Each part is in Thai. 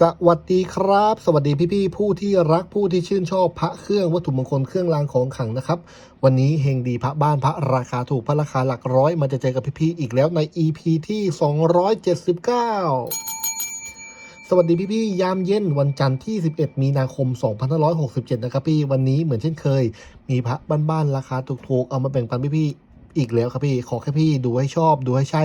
สวัสดีครับ สวัสดีพี่ๆผู้ที่รักผู้ที่ชื่นชอบพระเครื่องวัตถุมงคลเครื่องรางของขลังนะครับ วันนี้เฮงดีพระบ้านพระราคาถูกพระราคาหลักร้อยมันจะเจอกับพี่ๆอีกแล้วใน EP ที่ 279สวัสดีพี่ๆยามเย็นวันจันทร์ที่ 11 มีนาคม 2567 นะครับพี่ วันนี้เหมือนเช่นเคย มีพระบ้านๆราคาถูกๆ เอามาแบ่งปันพี่ๆอีกแล้วครับพี่ ขอแค่พี่ดูให้ชอบดูให้ใช่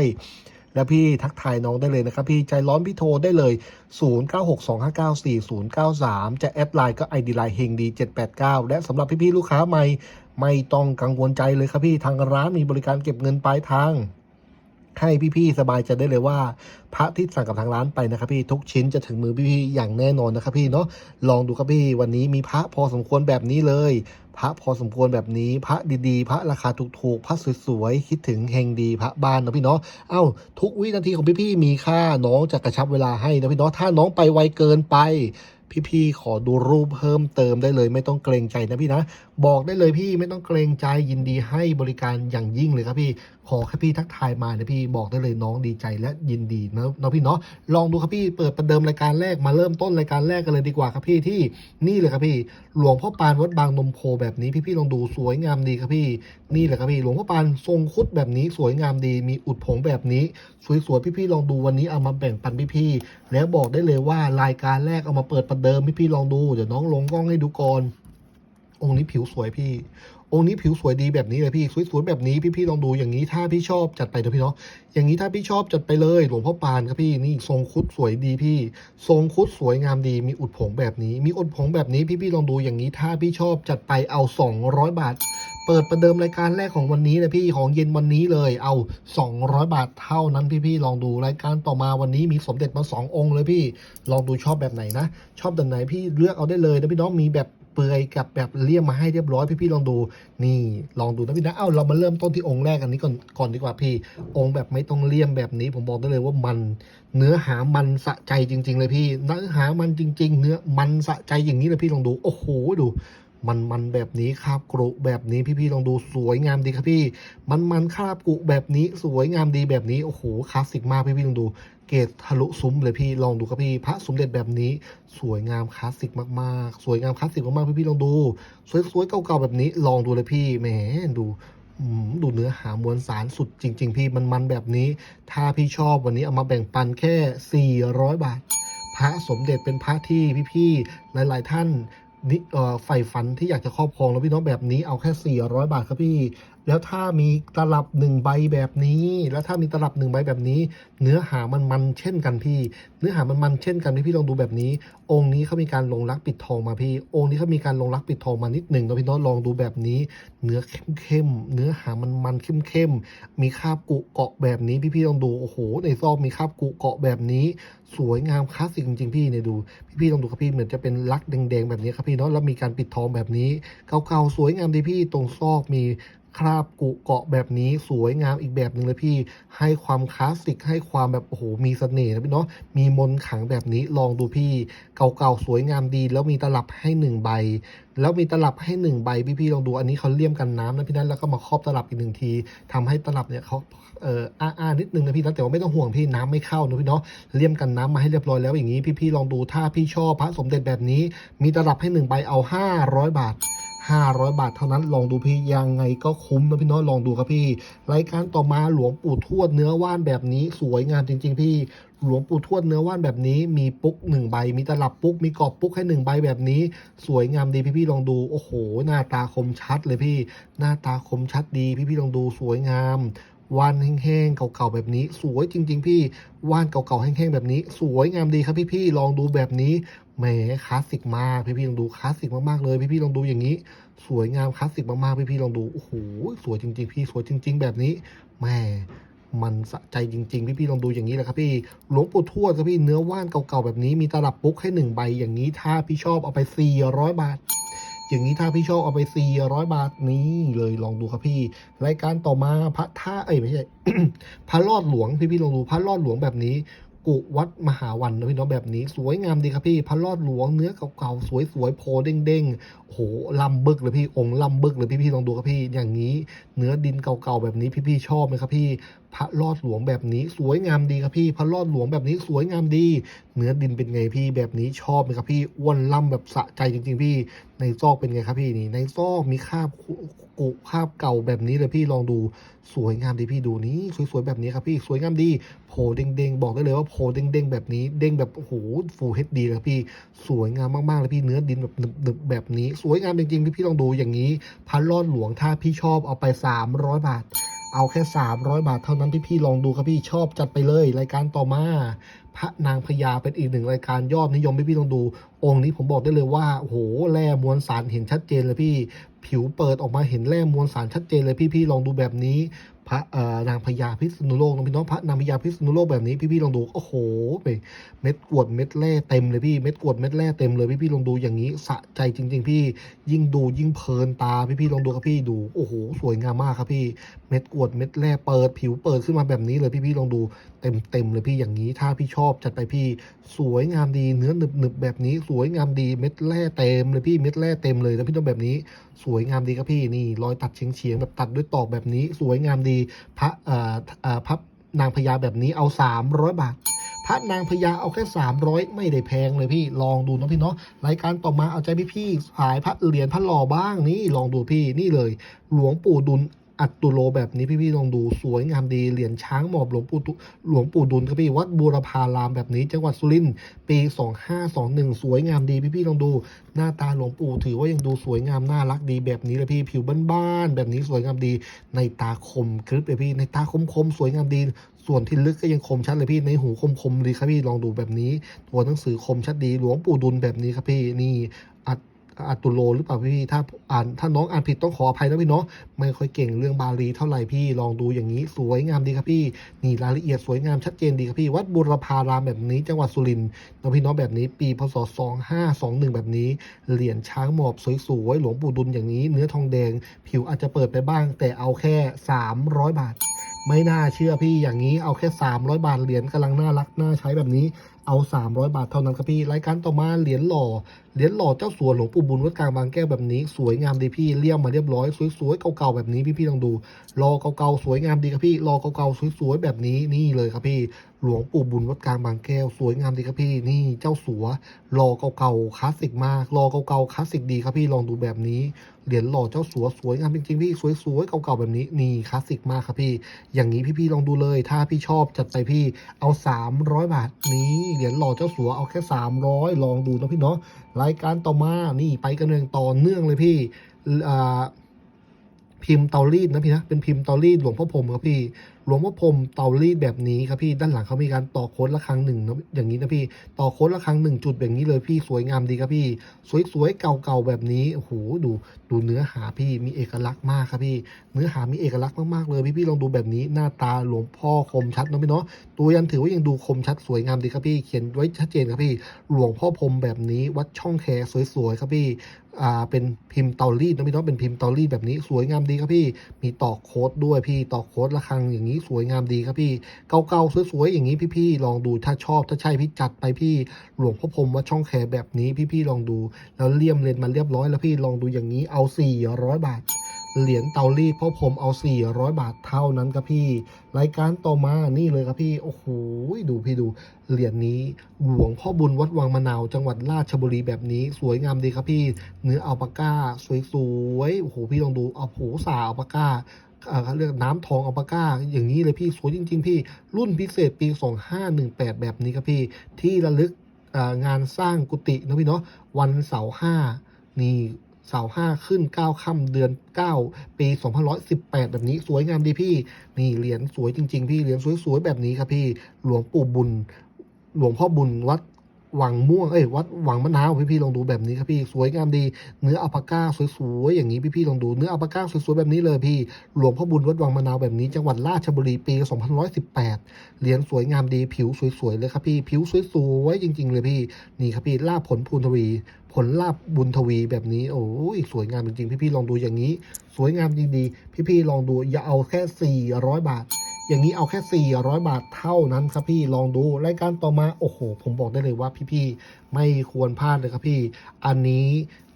แล้วพี่ทักทายน้องได้เลยนะครับ พี่ใจร้อนพี่โทรได้เลย 0962594093 จะแอดไลน์ก็ ID ไลน์เฮงดี 789 และสำหรับพี่ๆลูกค้าใหม่ไม่ต้องกังวลใจเลยครับพี่ทางร้านมีบริการเก็บเงินปลายทาง ให้พี่ๆสบายใจได้เลยว่า พระที่สั่งกับทางร้านไปนะครับพี่ทุกชิ้นจะถึงมือพี่ๆอย่างแน่นอนนะครับพี่เนาะลองดูครับพี่วันนี้มีพระพอสมควรแบบนี้เลย พระพอสมควรแบบนี้ พระดีๆ พระราคาถูกๆพระสวยๆคิดถึงเฮงดีพระบ้านนะพี่เนาะเอ้าทุกวินาทีของพี่ๆมีค่าน้องจะกระชับเวลาให้นะพี่เนาะถ้าน้องไปไวเกินไปพี่ๆขอดูรูปเพิ่มเติมได้เลยไม่ต้องเกรงใจนะพี่นะ บอกได้เลยพี่ไม่ต้องเกรงใจยินดีให้บริการอย่างยิ่งเลยครับพี่ ขอแค่พี่ทักทายมานะพี่บอกได้เลยน้องดีใจและยินดีนะเนาะพี่เนาะลองดูครับพี่เปิดประเดิมรายการแรกมาเริ่มต้นรายการแรกกันเลยดีกว่าครับพี่ที่นี่เลยครับพี่ หลวงพ่อปานวัดบางนมโพแบบนี้พี่ๆลองดูสวยงามดีครับพี่ นี่แหละครับพี่ หลวงพ่อปานทรงคุดแบบนี้สวยงามดี มีอุดผงแบบนี้ สวยๆพี่ๆลองดูวันนี้เอามาแบ่งปันพี่ๆแล้วบอกได้เลยว่ารายการแรกเอามาเปิดประเดิมพี่ๆลองดูเดี๋ยวน้องลงกล้องให้ดูก่อนองค์นี้ผิวสวยพี่ องค์นี้ผิวสวยดีแบบนี้เลยพี่สวยๆแบบนี้พี่ๆลองดูอย่างนี้ถ้าพี่ชอบจัดไปเถอะพี่เนาะอย่างนี้ถ้าพี่ชอบจัดไปเลยหลวงพ่อปานครับพี่นี่ทรงคุดสวยดีพี่ ทรงคุดสวยงามดี มีอุดผงแบบนี้ มีอุดผงแบบนี้พี่ๆลองดูอย่างนี้ถ้าพี่ชอบจัดไปเอา 200 บาท เปิดประเดิมรายการแรกของวันนี้นะพี่ของเย็นวันนี้เลยเอา 200 บาทเท่านั้นพี่ๆลองดูรายการต่อมาวันนี้มีสมเด็จมาสององค์เลยพี่ ลองดูชอบแบบไหนนะ ชอบแบบไหนพี่เลือกเอาได้เลยนะพี่น้องมีแบบ เปลือยกับแบบเลี่ยมมาให้เรียบร้อยพี่ๆลองดูนี่ลองดูนะพี่นะเอ้าเรามาเริ่มต้นที่องค์แรกอันนี้ก่อนก่อนดีกว่าพี่ องค์แบบไม่ต้องเลี่ยมแบบนี้ ผมบอกได้เลยว่ามันเนื้อหามันสะใจจริง ๆ เลยพี่เนื้อหามันจริง ๆ เนื้อมันสะใจอย่างนี้เลยพี่ลองดูโอ้โหดูมันมันแบบนี้คาบกรุแบบนี้พี่ๆลองดูสวยงามดีครับพี่ มันมันคาบกรุแบบนี้สวยงามดีแบบนี้โอ้โหคลาสสิกมากพี่ๆลองดู เกรดทะลุซุ้มเลยพี่ลองดูครับพี่พระสมเด็จแบบนี้ สวยงามคลาสสิกมากๆ สวยงามคลาสสิกมากๆพี่ๆลองดู สวยๆเก่าๆแบบนี้ลองดูเลยพี่แหมดูดูเนื้อหามวลสารสุดจริง ๆ พี่มันมันแบบนี้ ถ้าพี่ชอบวันนี้เอามาแบ่งปันแค่ 400 บาท พระสมเด็จเป็นพระที่พี่ๆหลาย ๆ ท่านนิเอ่อใฝ่ฝันที่อยากจะครอบครองแล้วพี่น้องแบบนี้เอาแค่ 400 บาทครับพี่ แล้วถ้ามีตลับหนึ่งใบแบบนี้ แล้วถ้ามีตลับหนึ่งใบแบบนี้ เนื้อหามันมันเช่นกันพี่ เนื้อหามันมันเช่นกันพี่พี่ลองดูแบบนี้ องค์นี้เขามีการลงรักปิดทองมาพี่ องค์นี้เขามีการลงรักปิดทองมานิดหนึ่งนะพี่น้องลองดูแบบนี้ เนื้อเข้มเข้มเนื้อหามันมันเข้มเข้มมีคาบกุเกาะแบบนี้พี่พี่ลองดูโอ้โห ในซอกมีคาบกุเกาะแบบนี้ สวยงามคลาสสิกจริงๆพี่เนี่ยดูพี่พี่ลองดูครับพี่เหมือนจะเป็นลักแดงๆแบบนี้ครับพี่เนาะแล้วมีการปิดทองแบบนี้เก่าๆสวยงามดีพี่ตรงซอกมี คราบกุเกาะแบบนี้สวยงามอีกแบบหนึ่งเลยพี่ ให้ความคลาสสิกให้ความแบบโอ้โหมีเสน่ห์นะพี่เนาะมีมนขังแบบนี้ลองดูพี่ เก่าๆสวยงามดี แล้วมีตลับให้หนึ่งใบ แล้วมีตลับให้หนึ่งใบพี่ๆลองดูอันนี้เขาเลี่ยมกันน้ำนะพี่นั้นแล้วก็มาครอบตลับอีกหนึ่งทีทำให้ตลับเนี่ยเขาเอ่ออ้าๆนิดนึงนะพี่นะแต่ว่าไม่ต้องห่วงพี่น้ำไม่เข้านะพี่เนาะเลี่ยมกันน้ำมาให้เรียบร้อยแล้วอย่างนี้พี่ๆลองดูถ้าพี่ชอบพระสมเด็จแบบนี้ มีตลับให้หนึ่งใบเอาห้าร้อยบาท 500 บาทเท่านั้นลองดูพี่ยังไงก็คุ้มนะพี่น้อยลองดูครับพี่รายการต่อมาหลวงปู่ทวดเนื้อว่านแบบนี้สวยงามจริง ๆ พี่หลวงปู่ทวดเนื้อว่านแบบนี้มีปุ๊กหนึ่งใบ มีตลับปุ๊กมีกรอบปุ๊กให้หนึ่งใบแบบนี้ สวยงามดีพี่ๆลองดูโอ้โห หน้าตาคมชัดเลยพี่ หน้าตาคมชัดดีพี่ๆลองดูสวยงามว่านแห้งๆเก่าๆแบบนี้ สวยจริง ๆ พี่ว่านเก่าๆแห้งๆแบบนี้ สวยงามดีครับพี่ๆลองดูแบบนี้ แหมคลาสสิกมากพี่ๆลองดูคลาสสิกมากๆเลยพี่ๆลองดูอย่างนี้ สวยงามคลาสสิกมากๆพี่ๆลองดูโอ้โหสวยจริง ๆ พี่สวยจริง ๆ แบบนี้แหม่มันสะใจจริง ๆ พี่ๆลองดูอย่างนี้แหละครับพี่หลวงปู่ทวดครับพี่เนื้อว่านเก่าๆแบบนี้มีตลับปุ๊กให้หนึ่งใบอย่างนี้ถ้าพี่ชอบเอาไป 400 บาทอย่างนี้ถ้าพี่ชอบเอาไป 400 บาทนี้เลยลองดูครับพี่ รายการต่อมาพระท่าเอ้ยไม่ใช่ พระรอดหลวงพี่พี่ๆลองดูพระรอดหลวงแบบนี้ กุวัดมหาวันนะพี่น้องแบบนี้ สวยงามดีครับพี่พระรอดหลวงเนื้อเก่าๆสวยๆโพเด้งๆโหลำบึกเลยพี่องค์ลำบึกเลยพี่พี่ๆลองดูครับพี่อย่างนี้ เนื้อดินเก่าๆแบบนี้พี่ๆชอบไหมครับพี่ พระลอดหลวงแบบนี้สวยงามดีครับพี่พระลอดหลวงแบบนี้สวยงามดี เนื้อดินเป็นไงพี่แบบนี้ชอบไหมครับพี่อ้วนล่ำแบบสะใจจริง ๆ พี่ ในซอกเป็นไงครับพี่นี่ในซอกมีคราบกุกคราบเก่าแบบนี้เลยพี่ลองดูสวยงามดีพี่ดูนี้สวยๆแบบนี้ครับพี่สวยงามดีโผล่เด้งๆบอกได้เลยว่าโผล่เด้งๆแบบนี้เด้งแบบโอ้โหฟูเฮดดีเลยครับพี่สวยงามมากๆเลยพี่เนื้อดินแบบหนึบๆแบบนี้ สวยงามจริงๆพี่พี่ลองดูอย่างนี้พันลอดหลวงถ้าพี่ชอบเอาไป 300 บาท เอาแค่ 300 บาทเท่านั้นพี่พี่ ๆ ลองดูครับพี่ชอบจัดไปเลย รายการต่อมา พระนางพญาเป็นอีกหนึ่งรายการยอดนิยมพี่พี่ ๆ ลองดู องค์นี้ผมบอกได้เลยว่าโอ้โหแร่มวลสารเห็นชัดเจนเลยพี่ ผิวเปิดออกมาเห็นแร่มวลสารชัดเจนเลยพี่พี่ๆลองดูแบบนี้ พระนางพญาพิษณุโลกนะพี่น้องพระนางพญาพิษณุโลกแบบนี้พี่ๆลองดูโอ้โหเม็ดกวดเม็ดแร่เต็มเลยพี่เม็ดกวดเม็ดแร่เต็มเลยพี่ๆลองดูอย่างนี้สะใจจริง ๆ พี่ยิ่งดูยิ่งเพลินตาพี่ๆลองดูครับพี่ดูโอ้โหสวยงามมากครับพี่เม็ดกวดเม็ดแร่เปิดผิวเปิดขึ้นมาแบบนี้เลยพี่ๆลองดูเต็มเต็มๆเลยพี่อย่างนี้ถ้าพี่ชอบจัดไปพี่สวยงามดีเนื้อหนึบหนึบๆแบบนี้สวยงามดีเม็ดแร่เต็มเลยพี่เม็ดแร่เต็มเลยนะพี่ต้องแบบนี้ สวยงามดีครับพี่นี่รอยตัดเฉียงเฉียงๆแบบตัดด้วยตอกแบบนี้สวยงามดีพระพระนางพญาแบบนี้เอา 300 บาท พระนางพญาเอาแค่ 300 ไม่ได้แพงเลยพี่ ลองดูนะพี่เนาะ รายการต่อมาเอาใจพี่พี่ๆสายพระเหรียญพระหล่อบ้างนี่ลองดูพี่นี่เลย หลวงปู่ดุล อัตตุโลแบบนี้พี่ๆลองดูสวยงามดีเหรียญช้างหมอบหลวงปู่หลวงปู่ดุลครับพี่วัดบูรพารามแบบนี้ จังหวัดสุรินทร์ปี 2521 สวยงามดีพี่ๆลองดู หน้าตาหลวงปู่ถือว่ายังดูสวยงามน่ารักดีแบบนี้เลยพี่ผิวบ้านๆแบบนี้สวยงามดีในตาคมคลิปเลยพี่ในตาคมคมๆสวยงามดีส่วนที่ลึกก็ยังคมชัดเลยพี่ในหูคมคมๆดีครับพี่ลองดูแบบนี้ ตัวหนังสือคมชัดดีหลวงปู่ดุลแบบนี้ครับพี่นี่ อัดตุโลหรือเปล่าพี่ถ้าอ่านถ้าน้องอ่านผิดต้องขออภัยนะพี่เนาะไม่ค่อยเก่งเรื่องบาลีเท่าไหร่พี่ลองดูอย่างนี้สวยงามดีครับพี่ นี่รายละเอียดสวยงามชัดเจนดีครับพี่ วัดบุรพารามแบบนี้จังหวัดสุรินทร์น้องพี่น้องแบบนี้ ปีพศ 2521 แบบนี้เหรียญช้างหมอบสวยๆหลวงปู่ดุลอย่างนี้ เนื้อทองแดง ผิวอาจจะเปิดไปบ้าง แต่เอาแค่ 300 บาท ไม่น่าเชื่อพี่อย่างนี้เอาแค่ 300 บาทเหรียญกำลังน่ารักน่าใช้แบบนี้เอา 300 บาทเท่านั้นครับพี่ รายการต่อมาเหรียญหล่อ เหรียญหล่อเจ้าสัวหลวงปู่บุญวัดกลางบางแก้วแบบนี้สวยงามดีพี่เลี่ยมมาเรียบร้อยสวยๆเก่าๆแบบนี้พี่ๆลองดูรอเก่าๆสวยงามดีครับพี่รอเก่าๆสวยๆแบบนี้นี่เลยครับพี่ หลวงปู่บุญวัดกลางบางแก้วสวยงามดีครับพี่ นี่เจ้าสัวรอเก่าๆคลาสสิกมากรอเก่าๆคลาสสิกดีครับพี่ลองดูแบบนี้เหรียญหล่อเจ้าสัวสวยงามจริงๆพี่สวยๆเก่าๆแบบนี้นี่คลาสสิกมากครับพี่ อย่างนี้พี่ๆลองดูเลย ถ้าพี่ชอบจัดไปพี่เอา 300 บาทนี้เหรียญหล่อเจ้าสัวเอาแค่ 300 ลองดูนะพี่เนาะายการต่อมา นี่ไปกันเรื่องต่อเนื่องเลยพี่อ่าพิมพ์เตารีดนะพี่นะ เป็นพิมพ์เตารีดหลวงพ่อพรมครับพี่ หลวงพ่อพรมเตารีดแบบนี้ครับพี่ด้านหลังเขามีการต่อโค้ดละครั้งหนึ่งนะอย่างนี้นะพี่ต่อโค้ดละครั้งหนึ่งจุดแบบนี้เลยพี่สวยงามดีครับพี่ สวยๆเก่าๆแบบนี้โอ้โหดูดูเนื้อหาพี่มีเอกลักษณ์มากครับพี่ เนื้อหามีเอกลักษณ์มากๆเลยพี่ๆลองดูแบบนี้หน้าตาหลวงพ่อคมชัดเนะพี่เนาะตัวยันถือว่ายังดูคมชัดสวยงามดีครับพี่ เขียนไว้ชัดเจนครับพี่ หลวงพ่อพรมแบบนี้วัดช่องแคสวยๆครับพี่ อ่าเป็นพิมพ์เตารีดนะพี่น้องเป็นพิมพ์เตารีดแบบนี้สวยงามดีครับพี่ มีต่อโค้ดด้วยพี่ต่อโค้ดระฆังอย่างนี้สวยงามดีครับพี่ เก่าๆสวยๆอย่างนี้พี่ๆลองดูถ้าชอบถ้าใช่พี่จัดไปพี่หลวงพ่อพรมวัดช่องแคแบบนี้พี่ๆลองดู แล้วเลี่ยมเลนมาเรียบร้อยแล้วพี่ลองดูอย่างนี้เอา 400 บาท เหรียญเตารีดพ่อผมเอา 400 บาทเท่านั้นครับพี่ รายการต่อมานี่เลยครับพี่ โอ้โห ดูพี่ดู เหรียญนี้หลวงพ่อบุญวัดวังมะนาวจังหวัดราชบุรีแบบนี้ สวยงามดีครับพี่ เนื้ออัลปาก้า สวยๆ โอ้โห พี่ลองดูเอาโหสาอัลปาก้าเขาเรียกน้ำทองอัลปาก้า อย่างนี้เลยพี่ สวยจริง ๆ พี่ รุ่นพิเศษปี 2518 แบบนี้ครับพี่ ที่ระลึกงานสร้างกุฏินะพี่เนาะ วันเสาร์ห้านี่ เสาวห้าขึ้นเก้าค่ำเดือนเก้าปีสองพันร้อยสิบแปดแบบนี้สวยงามดีพี่ นี่เหรียญสวยจริง ๆ พี่เหรียญสวยๆแบบนี้ครับพี่ หลวงปู่บุญ หลวงพ่อบุญวัด หวังม่วง เอ้ย วัดหวังมะนาวพี่พี่ๆลองดูแบบนี้ครับพี่ สวยงามดี เนื้ออัลปาก้าสวยๆอย่างนี้พี่พี่ๆลองดู เนื้ออัลปาก้าสวยๆแบบนี้เลยพี่ หลวงพ่อบุญวัดวังมะนาวแบบนี้จังหวัดราชบุรีปี2518 เหรียญสวยงามดี ผิวสวยๆเลยครับพี่ ผิวสวยๆจริง ๆ เลยพี่ นี่ครับพี่ลาบผลพูนทวี ผลลาบบุญทวีแบบนี้ โอ้ยสวยงามจริงๆ พี่ๆลองดูอย่างนี้ สวยงามจริงๆพี่ๆลองดู อย่าเอาแค่ 400 บาท อย่างนี้เอาแค่ 400 บาทเท่านั้นครับพี่ลองดูรายการต่อมาโอ้โห ผมบอกได้เลยว่าพี่ๆไม่ควรพลาดเลยครับพี่ อันนี้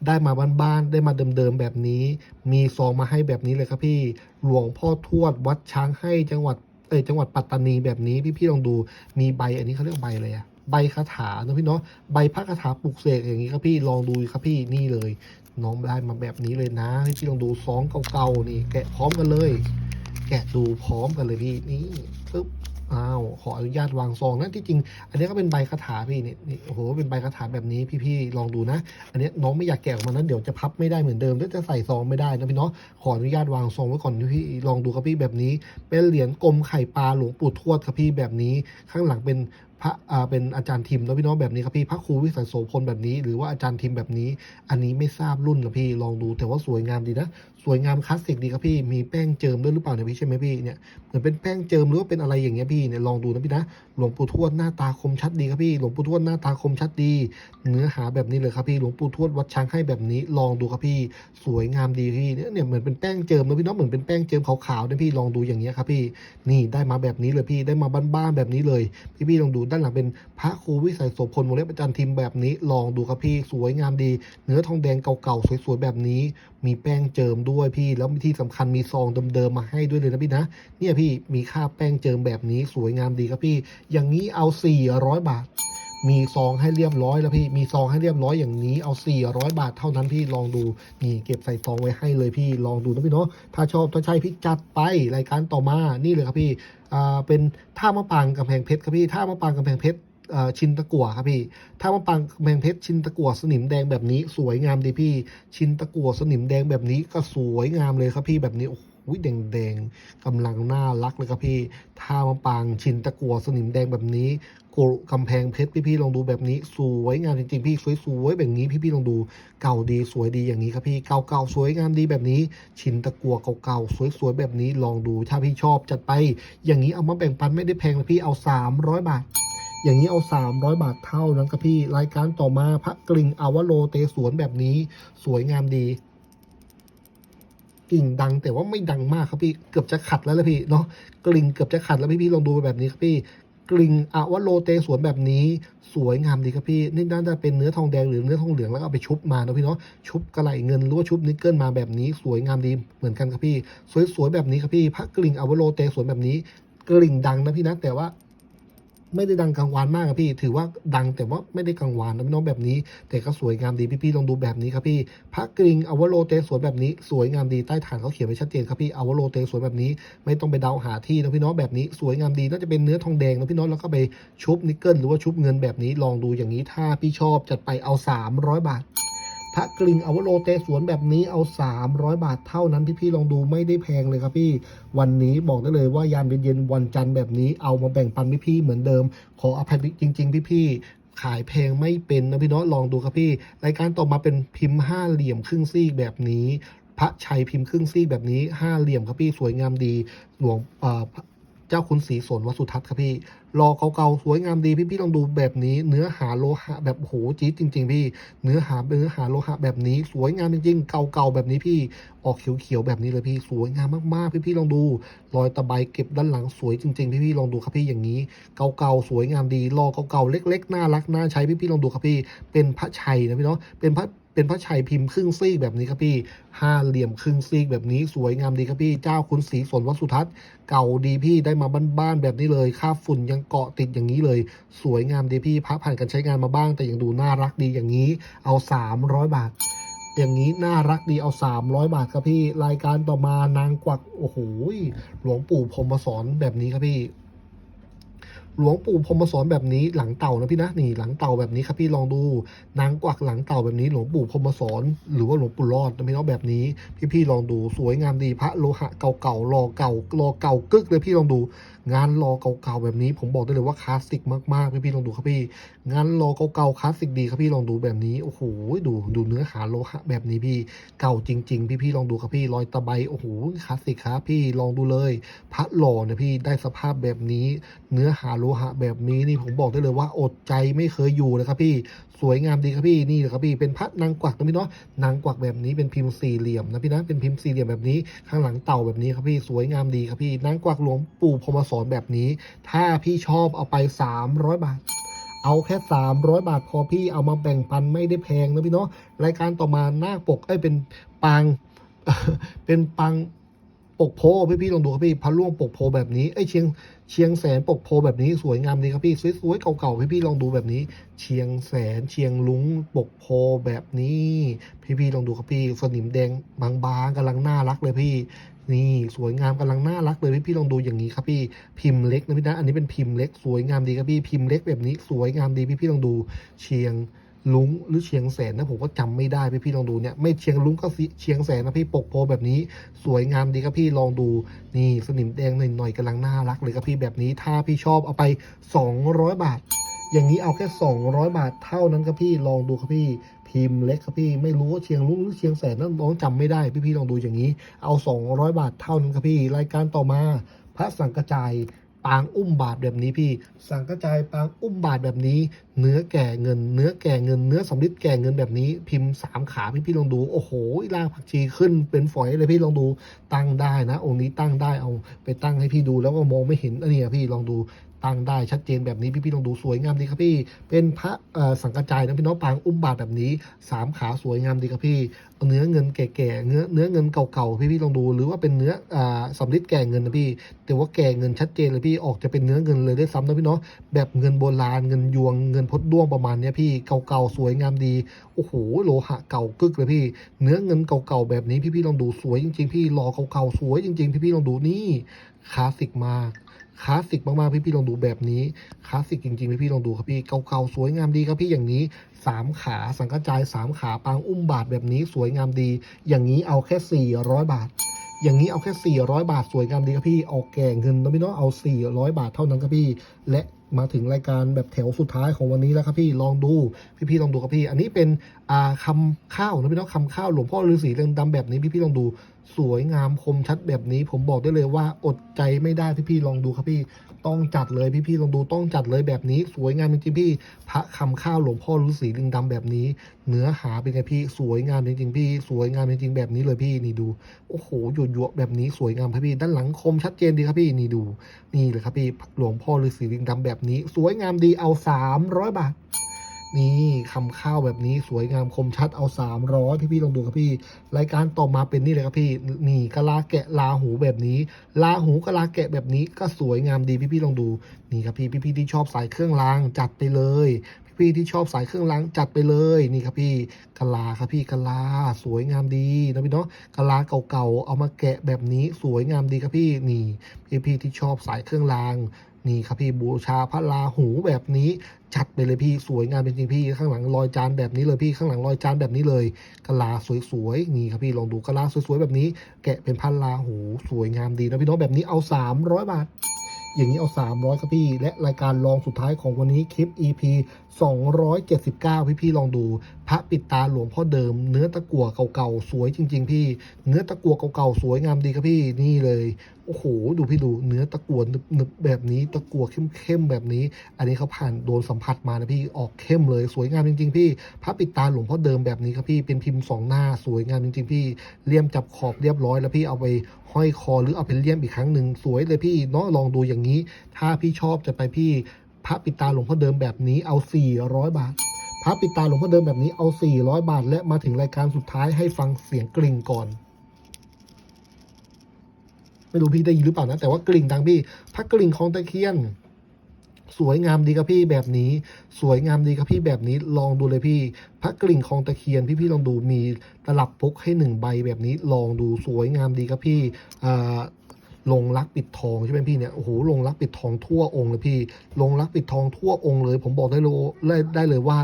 ได้มาบ้านๆได้มาเดิมๆแบบนี้ มีซองมาให้แบบนี้เลยครับพี่ หลวงพ่อทวดวัดช้างให้จังหวัดเอยจังหวัดปัตตานีแบบนี้พี่ๆลองดูมีใบอันนี้เขาเรียกใบอะไรอะใบคาถาเนอะพี่เนาะใบพระคาถาปลุกเสกอย่างนี้ครับพี่ลองดูครับพี่นี่เลย น้องได้มาแบบนี้เลยนะพี่ลองดูซองเก่าๆนี่แกะพร้อมกันเลย แกะดูพร้อมกันเลยพี่นี่ปึ๊บอ้าวขออนุญาตวางซองนะที่จริง อันนี้ก็เป็นใบคาถาพี่นี่นี่โอ้โหเป็นใบคาถาแบบนี้พี่ๆลองดูนะ อันนี้น้องไม่อยากแกะออกมานั้นเดี๋ยวจะพับไม่ได้เหมือนเดิมแล้วจะใส่ซองไม่ได้นะพี่เนาะขออนุญาตวางซองไว้ก่อนพี่ลองดูครับพี่แบบนี้ เป็นเหรียญกลมไข่ปลาหลวงปู่ทวดครับพี่แบบนี้ข้างหลังเป็นพระอ่าเป็นอาจารย์ทิมแล้วพี่น้องแบบนี้ครับพี่พระครูวิสัยโสพลแบบนี้ หรือว่าอาจารย์ทิมแบบนี้ อันนี้ไม่ทราบรุ่นนะพี่ลองดูแต่ว่าสวยงามดีนะ สวยงามคลาสสิกดีครับพี่ มีแป้งเจิมด้วยหรือเปล่าเนี่ยพี่ใช่ไหมพี่เนี่ย เหมือนเป็นแป้งเจิมหรือว่าเป็นอะไรอย่างเงี้ยพี่เนี่ยลองดูนะพี่นะ หลวงปู่ทวดหน้าตาคมชัดดีครับพี่ หลวงปู่ทวดหน้าตาคมชัดดี เนื้อหาแบบนี้เลยครับพี่ หลวงปู่ทวดวัดช้างให้แบบนี้ ลองดูครับพี่ สวยงามดีพี่เนี่ยเนี่ยเหมือนเป็นแป้งเจิมนะพี่เน้องเหมือนเป็นแป้งเจิมขาวๆนะพี่ ลองดูอย่างเงี้ยครับพี่ นี่ได้มาแบบนี้เลยพี่ ได้มาบ้านๆแบบนี้เลย พี่พี่ลองดูด้านหลังเป็นพระครูวิสัยโสพลวงเล็บอาจารย์ทิมแบบนี้ ลองดูครับพี่ สวยงามดี เนื้อทองแดงเก่าๆสวยๆแบบนี้ มีแป้งเจิมด้วยพี่ แล้วที่สำคัญมีซองเดิมๆมาให้ด้วยเลยนะพี่นะ เนี่ยพี่มีค่าแป้งเจิมแบบนี้สวยงามดีครับพี่ อย่างนี้เอา 400 บาท มีซองให้เรียบร้อยแล้วพี่ มีซองให้เรียบร้อยอย่างนี้เอา 400 บาทเท่านั้นพี่ลองดู นี่เก็บใส่ซองไว้ให้เลยพี่ ลองดูนะพี่เนาะ ถ้าชอบถ้าใช่พี่จัดไปรายการต่อมา นี่เลยครับพี่ อ่า เป็นท่ามะปางกำแพงเพชรครับพี่ ท่ามะปางกำแพงเพชร ชินตะกั่วครับพี่ท่ามะปางแพงเพชรชินตะกั่วสนิมแดงแบบนี้สวยงามดีพี่ ชินตะกั่วสนิมแดงแบบนี้ก็สวยงามเลยครับพี่แบบนี้โอ้โหแดงแดงๆกำลังน่ารักเลยครับพี่ท่ามะปางชินตะกัวสนิมแดงแบบนี้โกกำแพงเพชรพี่ๆลองดูแบบนี้ สวยงามจริงๆพี่สวยๆแบบนี้พี่ๆลองดูเก่าดีสวยดีอย่างนี้ครับพี่เก่าๆสวยงามดีแบบนี้ ชินตะกัวเก่าๆสวยๆแบบนี้ลองดูถ้าพี่ชอบจัดไป อย่างนี้เอามาแบ่งปันไม่ได้แพงเลยพี่เอา 300 บาท อย่างนี้เอา 300 บาทเท่านั้นครับพี่ รายการต่อมาพระกริ่งอวโลเตสวนแบบนี้ สวยงามดี กลิ่งดังแต่ว่าไม่ดังมากครับพี่เกือบจะขัดแล้วละพี่เนาะกลิ่งเกือบจะขัดแล้วพี่พี่ลองดูแบบนี้ครับพี่กลิ่งอวโลเตสวนแบบนี้ สวยงามดีครับพี่นี่น่าจะเป็นเนื้อทองแดงหรือเนื้อทองเหลืองแล้วเอาไปชุบมาเนาะพี่เนาะชุบกระไหลเงินหรือว่าชุบนิกเกิลมาแบบนี้ สวยงามดีเหมือนกันครับพี่ สวยๆแบบนี้ครับพี่พระกลิ่งอวโลเตสวนแบบนี้ กลิ่งดังนะพี่นะแต่ว่า ไม่ได้ดังกลางวานมากครับพี่ ถือว่าดังแต่ว่าไม่ได้กลางวานนะพี่น้องแบบนี้ แต่ก็สวยงามดีพี่ๆลองดูแบบนี้ครับพี่พระกริงอวโลเตสวนแบบนี้ สวยงามดีใต้ฐานเขาเขียนไว้ชัดเจนครับพี่อวโลเตสวนแบบนี้ ไม่ต้องไปเดาหาที่นะพี่น้องแบบนี้ สวยงามดีน่าจะเป็นเนื้อทองแดงนะพี่น้องแล้วก็ไปชุบนิกเกิลหรือว่าชุบเงินแบบนี้ลองดูอย่างนี้ถ้าพี่ชอบจัดไปเอา 300 บาท พระกริ่งอวโลเตสวนแบบนี้เอา 300 บาทเท่านั้นพี่ๆลองดูไม่ได้แพงเลยครับพี่ วันนี้บอกได้เลยว่ายามเย็นๆวันจันทร์แบบนี้เอามาแบ่งปันพี่ๆเหมือนเดิม ขออภัยจริง ๆ พี่ๆขายเพลงไม่เป็นนะพี่เนาะลองดูครับพี่ รายการต่อมาเป็นพิมพ์ห้าเหลี่ยมครึ่งซีกแบบนี้ พระชัยพิมพ์ครึ่งซีกแบบนี้ห้าเหลี่ยมครับพี่สวยงามดีหลวงเอ่อเจ้าคุณศรีสนวสุทัศน์ครับพี่ รอเก่าๆสวยงามดีพี่ๆลองดูแบบนี้ เนื้อหาโลหะแบบโหจี๊ดจริง ๆ พี่ เนื้อหาเป็นเนื้อหาโลหะแบบนี้ สวยงามจริง ๆ เก่าๆแบบนี้พี่ออกเขียวๆแบบนี้เลยพี่สวยงามมากๆพี่ๆลองดูรอยตะไบเก็บด้านหลังสวยจริง ๆ พี่ๆลองดูครับพี่อย่างนี้ เก่าๆสวยงามดีรอเก่าๆเล็ก ๆ น่ารักน่าใช้พี่ๆลองดูครับพี่เป็นพระชัยนะพี่เนาะเป็นพระ เป็นพระชัยพิมพ์ครึ่งซีกแบบนี้ครับพี่ห้าเหลี่ยมครึ่งซีกแบบนี้สวยงามดีครับพี่ เจ้าคุณศรีสนวัสุทัศน์เก่าดีพี่ได้มาบ้านๆแบบนี้เลยค่าฝุ่นยังเกาะติดอย่างนี้เลย สวยงามดีพี่พระผ่านการใช้งานมาบ้าง แต่ยังดูน่ารักดีอย่างนี้ เอา 300 บาท อย่างนี้น่ารักดีเอา 300 บาทครับพี่ รายการต่อมานางกวักโอ้โหหลวงปู่พรมสอนแบบนี้ครับพี่ หลวงปู่พรมสอนแบบนี้หลังเต่านะพี่นะนี่หลังเต่าแบบนี้ครับพี่ลองดูนางกวักหลังเต่าแบบนี้ หลวงปู่พรมสอนหรือว่าหลวงปู่รอดนะพี่เนาะแบบนี้ พี่ๆลองดูสวยงามดีพระโลหะเก่าๆรอเก่ารอเก่ากึกเลยพี่ลองดู งานรอเก่าๆแบบนี้ ผมบอกได้เลยว่าคลาสสิกมากๆพี่ๆลองดูครับพี่งานรอเก่าๆคลาสสิกดีครับพี่ลองดูแบบนี้โอ้โหดูดูเนื้อหาโลหะแบบนี้พี่เก่าจริง ๆ พี่ๆลองดูครับพี่รอยตะไบโอ้โหคลาสสิกครับพี่ลองดูเลย พระหล่อเนี่ยพี่ได้สภาพแบบนี้เนื้อหาโลหะแบบนี้นี่ผมบอกได้เลยว่าอดใจไม่เคยอยู่เลยครับพี่สวยงามดีครับพี่นี่แหละครับพี่เป็นพระนางกวักนะพี่เนาะนางกวักแบบนี้เป็นพิมพ์สี่เหลี่ยมนะพี่นะเป็นพิมพ์สี่เหลี่ยมแบบนี้ข้างหลังเต่าแบบนี้ครับพี่สวยงามดีครับพี่นางกวักหลวงปู่พรมสอนแบบนี้ ถ้าพี่ชอบเอาไป 300 บาทเอาแค่ 300 บาทพอพี่เอามาแบ่งปันไม่ได้แพงนะพี่เนาะรายการต่อมาหน้าปกเอ้เป็นปางเป็นปัง ปกโพพี่พี่ๆลองดูครับพี่พระร่วงปกโพแบบนี้ไอ้เชียงเชียงแสนปกโพแบบนี้สวยงามดีครับพี่สวยๆเก่าๆพี่พี่ๆลองดูแบบนี้ เชียงแสนเชียงลุงปกโพแบบนี้ พี่พี่ๆลองดูครับพี่สนิมแดงบางๆกำลังน่ารักเลยพี่ นี่สวยงามกำลังน่ารักเลยพี่พี่ๆลองดูอย่างนี้ครับพี่พิมพ์เล็กนะพี่นะอันนี้เป็นพิมพ์เล็กสวยงามดีครับพี่พิมพ์เล็กแบบนี้สวยงามดีพี่พี่ๆลองดูเชียง ลุงหรือเชียงแสนนะผมก็จำไม่ได้พี่พี่ลองดูเนี่ยไม่เชียงลุงก็เชียงแสนนะพี่ปกโพแบบนี้ สวยงามดีครับพี่ลองดูนี่สนิมแดงหน่อยๆกำลังน่ารักเลยครับพี่แบบนี้ ถ้าพี่ชอบเอาไป 200 บาท อย่างนี้เอาแค่ 200 บาทเท่านั้นครับพี่ลองดูครับพี่พิมพ์เล็กครับพี่ไม่รู้ว่าเชียงลุงหรือเชียงแสนนั่นน้องจำไม่ได้พี่พี่ลองดูอย่างนี้ เอา 200 บาทเท่านั้นครับพี่รายการต่อมาพระสังกระจาย ปางอุ้มบาทแบบนี้พี่ สังกระจายปางอุ้มบาทแบบนี้ เนื้อแก่เงิน เนื้อแก่เงิน เนื้อสำลิดแก่เงินแบบนี้ พิมพ์สามขาพี่พี่ลองดู โอ้โหรากผักชีขึ้นเป็นฝอยเลยพี่ลองดูตั้งได้นะ องค์นี้ตั้งได้เอาไปตั้งให้พี่ดูแล้วก็มองไม่เห็นอันนี้พี่ลองดู ตั้งได้ชัดเจนแบบนี้พี่พี่ลองดูสวยงามดีครับพี่ เป็นพระสังกระจายนะพี่น้องปางอุ้มบาทแบบนี้สามขาสวยงามดีครับพี่ เนื้อเงินแก่ๆเนื้อเนื้อเงินเก่าๆพี่พี่ลองดู หรือว่าเป็นเนื้ออสำลิดแก่เงินนะพี่ แต่ว่าแก่เงินชัดเจนเลยพี่ออกจะเป็นเนื้อเงินเลยได้ซ้ำนะพี่เนาะแบบเงินโบราณเงินยวงเงินพดด้วงประมาณนี้พี่เก่าๆสวยงามดีโอ้โหโลหะเก่ากึกเลยพี่ เนื้อเงินเก่าๆแบบนี้พี่พี่ลองดูสวยจริงๆพี่หล่อเก่าๆสวยจริงๆพี่พี่ลองดูนี่คลาสสิกมาก คลาสสิกมากๆพี่พี่ลองดูแบบนี้คลาสสิกจริงๆพี่พี่ลองดูครับพี่เก่าๆสวยงามดีครับพี่อย่างนี้สามขาสังกระจายสามขาปางอุ้มบาทแบบนี้สวยงามดี อย่างนี้เอาแค่ 400 บาท อย่างนี้เอาแค่ 400 บาทสวยงามดีครับพี่เอาแก่เงินนะพี่เนาะเอา 400 บาทเท่านั้นครับพี่และ มาถึงรายการแบบแถวสุดท้ายของวันนี้แล้วครับพี่ลองดูพี่ๆลองดูครับพี่ อันนี้เป็นอ่าคำข้าวนะพี่น้องคำข้าวหลวงพ่อฤาษีเรืองดำแบบนี้พี่ๆลองดูสวยงามคมชัดแบบนี้ ผมบอกได้เลยว่าอดใจไม่ได้พี่ๆลองดูครับพี่ ต้องจัดเลยพี่ๆลองดูต้องจัดเลยแบบนี้ สวยงามจริงๆพี่ พระคำข้าวหลวงพ่อฤาษีลิงดำแบบนี้ เนื้อหาเป็นไงพี่สวยงามจริงๆพี่ สวยงามจริงๆแบบนี้เลยพี่นี่ดูโอ้โหหยวยวแบบนี้สวยงามครับพี่ ด้านหลังคมชัดเจนดีครับพี่นี่ดูนี่เลยครับพี่หลวงพ่อฤาษีลิงดำแบบนี้ สวยงามดีเอา300บาท นี่คำข้าวแบบนี้สวยงามคมชัดเอา300พี่พี่ๆลองดูครับพี่ รายการต่อมาเป็นนี่เลยครับพี่ นี่กะลาแกะลาหูแบบนี้ ลาหูกะลาแกะแบบนี้ก็สวยงามดีพี่พี่ๆลองดูนี่ครับพี่พี่พี่ๆที่ชอบสายเครื่องรางจัดไปเลย พี่ๆที่ชอบสายเครื่องรางจัดไปเลยนี่ครับพี่กะลาครับพี่กะลาสวยงามดีนะพี่เนาะกะลาเก่าๆเอามาแกะแบบนี้สวยงามดีครับพี่นี่พี่พี่ๆที่ชอบสายเครื่องราง นี่ครับพี่บูชาพระราหูแบบนี้จัดไปเลยพี่สวยงามเป็นจริงพี่ข้างหลังรอยจานแบบนี้เลยพี่ข้างหลังรอยจานแบบนี้เลยกะลาสวยๆนี่ครับพี่ลองดูกะลาสวยๆแบบนี้ แกะเป็นพันลาหูสวยงามดีนะพี่น้องแบบนี้เอา 300 บาทอย่างนี้เอา 300 ครับพี่ และรายการรองสุดท้ายของวันนี้คลิป EP 279 พี่พี่ๆลองดู ระปิดตาหลวงพ่อเดิม เนื้อตะกั่วเก่าๆสวยจริง ๆ พี่ เนื้อตะกั่วเก่าๆสวยงามดีครับพี่นี่เลยโอ้โหดูพี่ดูเนื้อตะกั่วหนึบๆแบบนี้ ตะกั่วเข้มๆแบบนี้ อันนี้เขาผ่านโดนสัมผัสมานะพี่ออกเข้มเลย สวยงามจริง ๆ พี่ พระปิดตาหลวงพ่อเดิมแบบนี้ครับพี่เป็นพิมพ์สองหน้าสวยงามจริง ๆ พี่เลี่ยมจับขอบเรียบร้อยแล้วพี่เอาไปห้อยคอหรือเอาไปเลี่ยมอีกครั้งหนึ่งสวยเลยพี่เนาะลองดูอย่างนี้ ถ้าพี่ชอบจะไปพี่พระปิดตาหลวงพ่อเดิมแบบนี้เอา 400 บาท พระปิดตาหลวงพ่อเดิมแบบนี้เอา 400 บาท และมาถึงรายการสุดท้ายให้ฟังเสียงกริ่งก่อน ไม่รู้พี่ได้ยินหรือเปล่านะ แต่ว่ากลิ่งดังพี่ พระกลิ่งของตะเคียน สวยงามดีครับพี่แบบนี้ สวยงามดีครับพี่แบบนี้ลองดูเลยพี่ พระกลิ่งของตะเคียนพี่พี่ลองดูมีตลับพกให้หนึ่งใบแบบนี้ ลองดูสวยงามดีครับพี่อ่า ลงรักปิดทองใช่ไหมพี่เนี่ยโอ้โหลงรักปิดทองทั่วองค์เลยพี่ ลงรักปิดทองทั่วองค์เลย ผมบอกได้เลยได้เลยว่า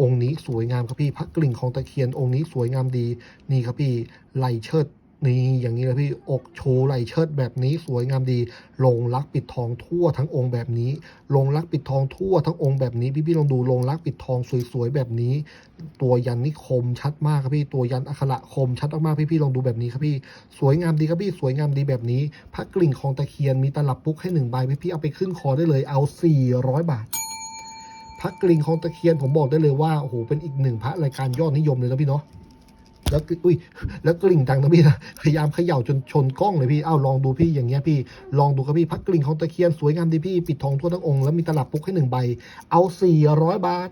องค์นี้สวยงามครับพี่พระกลิ่งของตะเคียนองค์นี้สวยงามดีนี่ครับพี่ไหลเชิด นี่อย่างนี้เลยพี่อกโชว์ไหลเชิดแบบนี้สวยงามดี ลงรักปิดทองทั่วทั้งองค์แบบนี้ ลงรักปิดทองทั่วทั้งองค์แบบนี้ พี่พี่ๆลองดูลงรักปิดทองสวยๆแบบนี้ ตัวยันนี่คมชัดมากครับพี่ตัวยันอักขระคมชัดมากๆพี่พี่ๆลองดูแบบนี้ครับพี่สวยงามดีครับพี่สวยงามดีแบบนี้พระกลิ่งของตะเคียนมีตลับปุ๊กให้หนึ่งใบพี่พี่ๆเอาไปขึ้นคอได้เลยเอา 400 บาทพระกลิ่งของตะเคียนผมบอกได้เลยว่าโอ้โหเป็นอีกหนึ่งพระรายการยอดนิยมเลยนะพี่เนาะ แล้วกอุ้ยแล้วกลิ่งดังนะพี่นะพยายามเขย่าจนชนกล้องเลยพี่เอ้าลองดูพี่อย่างเงี้ยพี่ลองดูครับพี่พักกลิ่งของตะเคียนสวยงามดีพี่ปิดทองทั่วทั้งองค์แล้วมีตลับปุ๊กให้หนึ่งใบเอา400บาท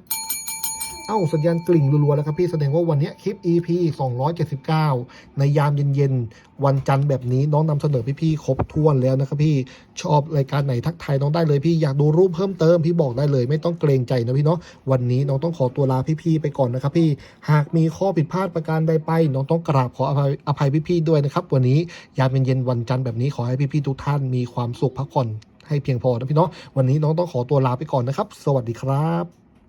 เอ้าสัญญาณกลิ่งรัวๆแล้วครับพี่แสดงว่าวันนี้คลิป EP 279 ในยามเย็นๆ วันจันทร์แบบนี้น้องนำเสนอพี่ๆครบถ้วนแล้วนะครับพี่ชอบรายการไหนทักทายน้องได้เลยพี่อยากดูรูปเพิ่มเติมพี่บอกได้เลยไม่ต้องเกรงใจนะพี่เนาะวันนี้น้องต้องขอตัวลาพี่ๆไปก่อนนะครับพี่หากมีข้อผิดพลาดประการใดไป น้องต้องกราบขออภัยอภัยพี่ๆด้วยนะครับวันนี้ยามเย็นๆวันจันทร์แบบนี้ขอให้พี่ๆทุกท่านมีความสุขพักผ่อนให้เพียงพอนะพี่เนาะวันนี้น้องต้องขอตัวลาไปก่อนนะครับ สวัสดีครับ